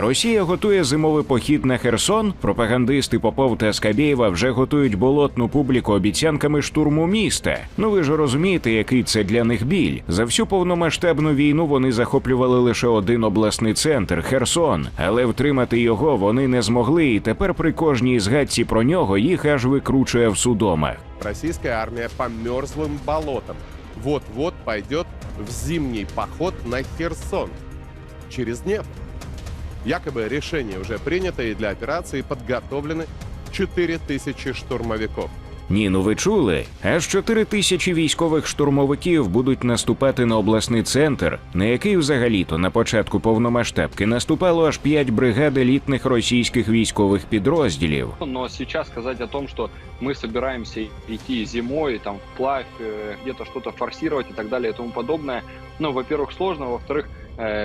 Росія готує зимовий похід на Херсон. Пропагандисти Попов та Скабєєва вже готують болотну публіку обіцянками штурму міста. Ну ви ж розумієте, який це для них біль. За всю повномасштабну війну вони захоплювали лише один обласний центр Херсон, але втримати його вони не змогли. І тепер при кожній згадці про нього їх аж викручує в судомах. Российская армия по мерзлым болотам вот-вот пойдет в зимний поход на Херсон через Днепр. Якобы решение уже принято и для операции подготовлены 4000 штурмовиков. Ні, ну ви чули? Аж 4 тисячі військових штурмовиків будуть наступати на обласний центр, на який взагалі-то на початку повномасштабки наступало аж 5 бригад елітних російських військових підрозділів. Но сейчас сказать о том, что мы собираемся идти зимой, там, вплавь, э, где-то что-то форсировать и так далее и тому подобное, ну, во-первых, сложно, во-вторых, э,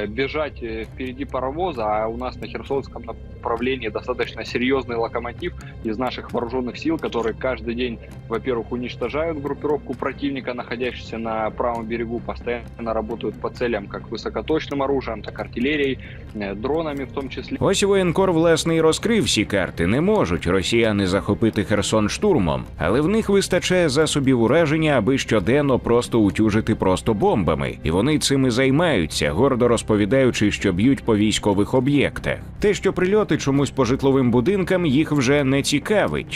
бежать э, впереди паровоза, а у нас на Херсонском направлении достаточно серьезный локомотив из наших вооруженных сил, которые каждый день, во-первых, уничтожают группировку противника, находящуюся на правом берегу, постоянно работают по целям как высокоточным оружием, так артиллерией, э, дронами в том числе. Ось воєнкор власне й розкрив всі карти. Не можуть росіяни захопити Херсон штурмом, але в них вистачає засобів ураження, аби щоденно просто утюжити просто бомбами. І вони цим і займаються, гордо розповідаючи, що б'ють по військових об'єктах. Те, що прильоти чомусь по житловим будинкам, їх вже не цікавить.